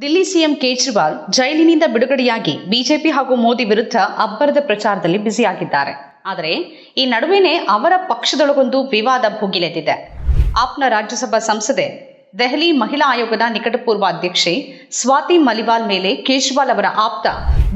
Delhi CM Kejriwal ಜೈಲಿನಿಂದ ಬಿಡುಗಡೆಯಾಗಿ BJP ಹಾಗೂ ಮೋದಿ ವಿರುದ್ಧ ಅಬ್ಬರದ ಪ್ರಚಾರದಲ್ಲಿ ಬ್ಯುಸಿಯಾಗಿದ್ದಾರೆ. ಆದರೆ, ಈ ನಡುವೆನೇ ಅವರ ಪಕ್ಷದೊಳಗೊಂದು ವಿವಾದ ಭುಗಿಲೆದ್ದಿದೆ. ಆಪ್ನ ರಾಜ್ಯಸಭಾ ಸಂಸದೆ, ದೆಹಲಿ ಮಹಿಳಾ ಆಯೋಗದ ನಿಕಟಪೂರ್ವ ಅಧ್ಯಕ್ಷೆ ಸ್ವಾತಿ ಮಲಿವಾಲ್ ಮೇಲೆ ಕೇಜ್ರಿವಾಲ್ ಅವರ ಆಪ್ತ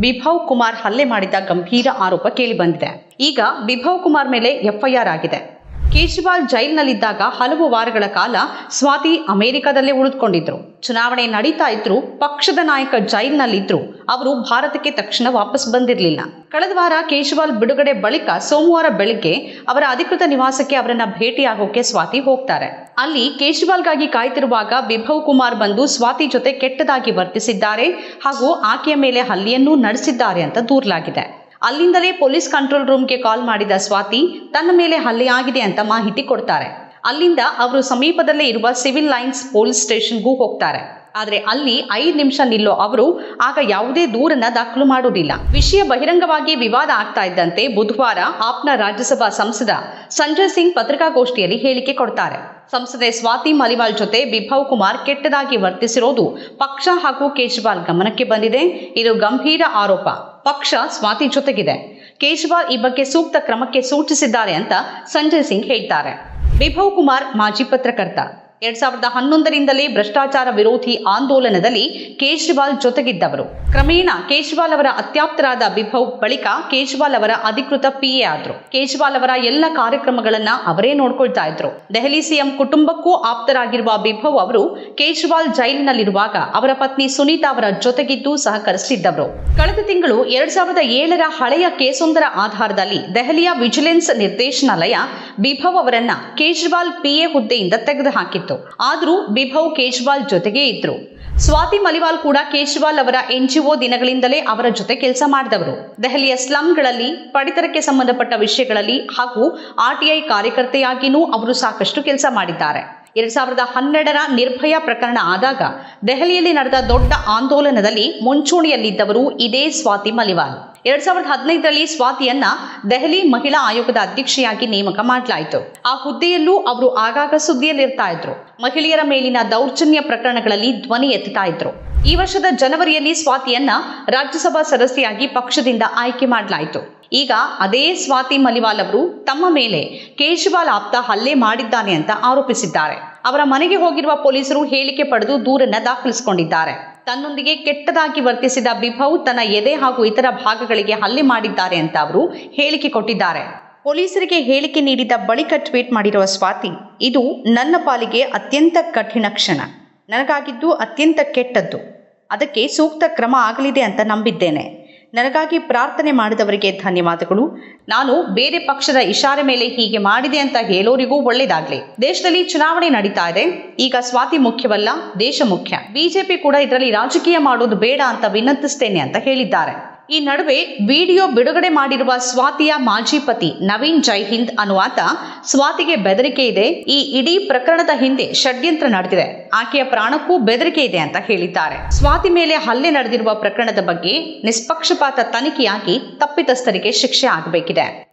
ಬಿಭವ್ ಕುಮಾರ್ ಹಲ್ಲೆ ಮಾಡಿದ ಗಂಭೀರ ಆರೋಪ ಕೇಳಿಬಂದಿದೆ. ಈಗ ಬಿಭವ್ ಕುಮಾರ್ ಮೇಲೆ ಎಫ್ಐಆರ್ ಆಗಿದೆ. ಕೇಜ್ರಿವಾಲ್ ಜೈಲಿನಲ್ಲಿದ್ದಾಗ ಹಲವು ವಾರಗಳ ಕಾಲ ಸ್ವಾತಿ ಅಮೆರಿಕದಲ್ಲೇ ಉಳಿದುಕೊಂಡಿದ್ರು. ಚುನಾವಣೆ ನಡೀತಾ ಇದ್ರು ಪಕ್ಷದ ನಾಯಕ ಜೈಲಿನಲ್ಲಿದ್ರು. ಅವರು ಭಾರತಕ್ಕೆ ತಕ್ಷಣ ವಾಪಸ್ ಬಂದಿರಲಿಲ್ಲ. ಕಳೆದ ವಾರ ಕೇಜ್ರಿವಾಲ್ ಬಿಡುಗಡೆ ಬಳಿಕ ಸೋಮವಾರ ಬೆಳಿಗ್ಗೆ ಅವರ ಅಧಿಕೃತ ನಿವಾಸಕ್ಕೆ ಅವರನ್ನ ಭೇಟಿಯಾಗೋಕೆ ಸ್ವಾತಿ ಹೋಗ್ತಾರೆ. ಅಲ್ಲಿ ಕೇಜ್ರಿವಾಲ್ಗಾಗಿ ಕಾಯ್ತಿರುವಾಗ ವಿಭವ್ ಕುಮಾರ್ ಬಂದು ಸ್ವಾತಿ ಜೊತೆ ಕೆಟ್ಟದಾಗಿ ವರ್ತಿಸಿದ್ದಾರೆ ಹಾಗೂ ಆಕೆಯ ಮೇಲೆ ಹಲ್ಲೆಯನ್ನೂ ನಡೆಸಿದ್ದಾರೆ ಅಂತ ದೂರಲಾಗಿದೆ. ಅಲ್ಲಿಂದಲೇ ಪೊಲೀಸ್ ಕಂಟ್ರೋಲ್ ರೂಮ್ಗೆ ಕಾಲ್ ಮಾಡಿದ ಸ್ವಾತಿ, ತನ್ನ ಮೇಲೆ ಹಲ್ಲೆ ಆಗಿದೆ ಅಂತ ಮಾಹಿತಿ ಕೊಡ್ತಾರೆ. ಅಲ್ಲಿಂದ ಅವರು ಸಮೀಪದಲ್ಲೇ ಇರುವ ಸಿವಿಲ್ ಲೈನ್ಸ್ ಪೊಲೀಸ್ ಸ್ಟೇಷನ್ಗೂ ಹೋಗ್ತಾರೆ. ಆದರೆ ಅಲ್ಲಿ ಐದು ನಿಮಿಷ ನಿಲ್ಲೋ ಅವರು ಆಗ ಯಾವುದೇ ದೂರನ್ನ ದಾಖಲು ಮಾಡೋದಿಲ್ಲ ವಿಷಯ ಬಹಿರಂಗವಾಗಿ ವಿವಾದ ಆಗ್ತಾ ಇದ್ದಂತೆ ಬುಧವಾರ ಆಪ್ನ ರಾಜ್ಯಸಭಾ ಸಂಸದ ಸಂಜಯ್ ಸಿಂಗ್ ಪತ್ರಿಕಾಗೋಷ್ಠಿಯಲ್ಲಿ ಹೇಳಿಕೆ ಕೊಡ್ತಾರೆ. ಸಂಸದೆ ಸ್ವಾತಿ ಮಲಿವಾಲ್ ಜೊತೆ ಬಿಭವ್ ಕುಮಾರ್ ಕೆಟ್ಟದಾಗಿ ವರ್ತಿಸಿರೋದು ಪಕ್ಷ ಹಾಗೂ ಕೇಜ್ರಿವಾಲ್ ಗಮನಕ್ಕೆ ಬಂದಿದೆ. ಇದು ಗಂಭೀರ ಆರೋಪ. ಪಕ್ಷ ಸ್ವಾತಿ ಜೊತೆಗಿದೆ. ಕೇಜ್ರಿವಾಲ್ ಈ ಬಗ್ಗೆ ಸೂಕ್ತ ಕ್ರಮಕ್ಕೆ ಸೂಚಿಸಿದ್ದಾರೆ ಅಂತ ಸಂಜಯ್ ಸಿಂಗ್ ಹೇಳ್ತಾರೆ. ಬಿಭವ್ ಕುಮಾರ್ ಮಾಜಿ ಪತ್ರಕರ್ತ. ಎರಡ್ ಸಾವಿರದ ಹನ್ನೊಂದರಿಂದಲೇ ಭ್ರಷ್ಟಾಚಾರ ವಿರೋಧಿ ಆಂದೋಲನದಲ್ಲಿ ಕೇಜ್ರಿವಾಲ್ ಜೊತೆಗಿದ್ದವರು. ಕ್ರಮೇಣ ಕೇಜ್ರಿವಾಲ್ ಅವರ ಅತ್ಯಾಪ್ತರಾದ ಬಿಭವ್ ಬಳಿಕ ಕೇಜ್ರಿವಾಲ್ ಅವರ ಅಧಿಕೃತ ಪಿಎ ಆದ್ರು. ಕೇಜ್ರಿವಾಲ್ ಅವರ ಎಲ್ಲ ಕಾರ್ಯಕ್ರಮಗಳನ್ನ ಅವರೇ ನೋಡ್ಕೊಳ್ತಾ ಇದ್ರು. ದೆಹಲಿ ಸಿಎಂ ಕುಟುಂಬಕ್ಕೂ ಆಪ್ತರಾಗಿರುವ ಬಿಭವ್ ಅವರು ಕೇಜ್ರಿವಾಲ್ ಜೈಲಿನಲ್ಲಿರುವಾಗ ಅವರ ಪತ್ನಿ ಸುನೀತಾ ಅವರ ಜೊತೆಗಿದ್ದು ಸಹಕರಿಸಿದ್ದವರು ಕಳೆದ ತಿಂಗಳು ಎರಡ್ ಸಾವಿರದ ಏಳರ ಹಳೆಯ ಕೇಸೊಂದರ ಆಧಾರದಲ್ಲಿ ದೆಹಲಿಯ ವಿಜಿಲೆನ್ಸ್ ನಿರ್ದೇಶನಾಲಯ ಬಿಭವ್ ಅವರನ್ನ ಕೇಜ್ರಿವಾಲ್ ಪಿಎ ಹುದ್ದೆಯಿಂದ ತೆಗೆದುಹಾಕಿತ್ತು. ಆದರೂ ಬಿಭವ್ ಕೇಜ್ವಾಲ್ ಜೊತೆಗೇ ಇದ್ರು. ಸ್ವಾತಿ ಮಲಿವಾಲ್ ಕೂಡ ಕೇಜ್ವಾಲ್ ಅವರ ಎನ್ಜಿಒ ದಿನಗಳಿಂದಲೇ ಅವರ ಜೊತೆ ಕೆಲಸ ಮಾಡಿದವರು. ದೆಹಲಿಯ ಸ್ಲಂಗಳಲ್ಲಿ, ಪಡಿತರಕ್ಕೆ ಸಂಬಂಧಪಟ್ಟ ವಿಷಯಗಳಲ್ಲಿ ಹಾಗೂ ಆರ್ಟಿಐ ಕಾರ್ಯಕರ್ತೆಯಾಗಿಯೂ ಅವರು ಸಾಕಷ್ಟು ಕೆಲಸ ಮಾಡಿದ್ದಾರೆ. ಎರಡ್ ಸಾವಿರದ ಹನ್ನೆರಡರ ನಿರ್ಭಯ ಪ್ರಕರಣ ಆದಾಗ ದೆಹಲಿಯಲ್ಲಿ ನಡೆದ ದೊಡ್ಡ ಆಂದೋಲನದಲ್ಲಿ ಮುಂಚೂಣಿಯಲ್ಲಿದ್ದವರು ಇದೇ ಸ್ವಾತಿ ಮಲಿವಾಲ್. ಎರಡ್ ಸಾವಿರದ ಹದಿನೈದರಲ್ಲಿ ಸ್ವಾತಿಯನ್ನ ದೆಹಲಿ ಮಹಿಳಾ ಆಯೋಗದ ಅಧ್ಯಕ್ಷೆಯಾಗಿ ನೇಮಕ ಮಾಡಲಾಯಿತು. ಆ ಹುದ್ದೆಯಲ್ಲೂ ಅವರು ಆಗಾಗ ಸುದ್ದಿಯಲ್ಲಿರ್ತಾ ಇದ್ರು ಮಹಿಳೆಯರ ಮೇಲಿನ ದೌರ್ಜನ್ಯ ಪ್ರಕರಣಗಳಲ್ಲಿ ಧ್ವನಿ ಎತ್ತುತ್ತಾ ಇದ್ರು ಈ ವರ್ಷದ ಜನವರಿಯಲ್ಲಿ ಸ್ವಾತಿಯನ್ನ ರಾಜ್ಯಸಭಾ ಸದಸ್ಯೆಯಾಗಿ ಪಕ್ಷದಿಂದ ಆಯ್ಕೆ ಮಾಡಲಾಯಿತು. ಈಗ ಅದೇ ಸ್ವಾತಿ ಮಲಿವಾಲ್ ಅವರು ತಮ್ಮ ಮೇಲೆ ಕೇಜ್ರಿವಾಲ್ ಆಪ್ತ ಹಲ್ಲೆ ಮಾಡಿದ್ದಾನೆ ಅಂತ ಆರೋಪಿಸಿದ್ದಾರೆ. ಅವರ ಮನೆಗೆ ಹೋಗಿರುವ ಪೊಲೀಸರು ಹೇಳಿಕೆ ಪಡೆದು ದೂರನ್ನ ದಾಖಲಿಸಿಕೊಂಡಿದ್ದಾರೆ. ತನ್ನೊಂದಿಗೆ ಕೆಟ್ಟದಾಗಿ ವರ್ತಿಸಿದ ಬಿಭವ್ ತನ್ನ ಎದೆ ಹಾಗೂ ಇತರ ಭಾಗಗಳಿಗೆ ಹಲ್ಲೆ ಮಾಡಿದ್ದಾರೆ ಅಂತ ಅವರು ಹೇಳಿಕೆ ಕೊಟ್ಟಿದ್ದಾರೆ. ಪೊಲೀಸರಿಗೆ ಹೇಳಿಕೆ ನೀಡಿದ ಬಳಿಕ ಟ್ವೀಟ್ ಮಾಡಿರುವ ಸ್ವಾತಿ, ಇದು ನನ್ನ ಪಾಲಿಗೆ ಅತ್ಯಂತ ಕಠಿಣ ಕ್ಷಣ. ನನಗಾಗಿದ್ದು ಅತ್ಯಂತ ಕೆಟ್ಟದ್ದು. ಅದಕ್ಕೆ ಸೂಕ್ತ ಕ್ರಮ ಆಗಲಿದೆ ಅಂತ ನಂಬಿದ್ದೇನೆ. ನನಗಾಗಿ ಪ್ರಾರ್ಥನೆ ಮಾಡಿದವರಿಗೆ ಧನ್ಯವಾದಗಳು. ನಾನು ಬೇರೆ ಪಕ್ಷದ ಇಶಾರೆ ಮೇಲೆ ಹೀಗೆ ಮಾಡಿದೆ ಅಂತ ಹೇಳೋರಿಗೂ ಒಳ್ಳೇದಾಗ್ಲಿ. ದೇಶದಲ್ಲಿ ಚುನಾವಣೆ ನಡೀತಾ ಇದೆ. ಈಗ ಸ್ವಾತಿ ಮುಖ್ಯವಲ್ಲ, ದೇಶ ಮುಖ್ಯ. ಬಿಜೆಪಿ ಕೂಡ ಇದರಲ್ಲಿ ರಾಜಕೀಯ ಮಾಡೋದು ಬೇಡ ಅಂತ ವಿನಂತಿಸ್ತೇನೆ ಅಂತ ಹೇಳಿದ್ದಾರೆ. ಈ ನಡುವೆ ವಿಡಿಯೋ ಬಿಡುಗಡೆ ಮಾಡಿರುವ ಸ್ವಾತಿಯ ಮಾಜಿ ಪತಿ ನವೀನ್ ಜೈ ಹಿಂದ್ ಅನುವಾತ ಸ್ವಾತಿಗೆ ಬೆದರಿಕೆ ಇದೆ. ಈ ಇಡೀ ಪ್ರಕರಣದ ಹಿಂದೆ ಷಡ್ಯಂತ್ರ ನಡೆದಿದೆ. ಆಕೆಯ ಪ್ರಾಣಕ್ಕೂ ಬೆದರಿಕೆ ಇದೆ ಅಂತ ಹೇಳಿದ್ದಾರೆ. ಸ್ವಾತಿ ಮೇಲೆ ಹಲ್ಲೆ ನಡೆದಿರುವ ಪ್ರಕರಣದ ಬಗ್ಗೆ ನಿಷ್ಪಕ್ಷಪಾತ ತನಿಖೆಯಾಗಿ ತಪ್ಪಿತಸ್ಥರಿಗೆ ಶಿಕ್ಷೆ ಆಗಬೇಕಿದೆ.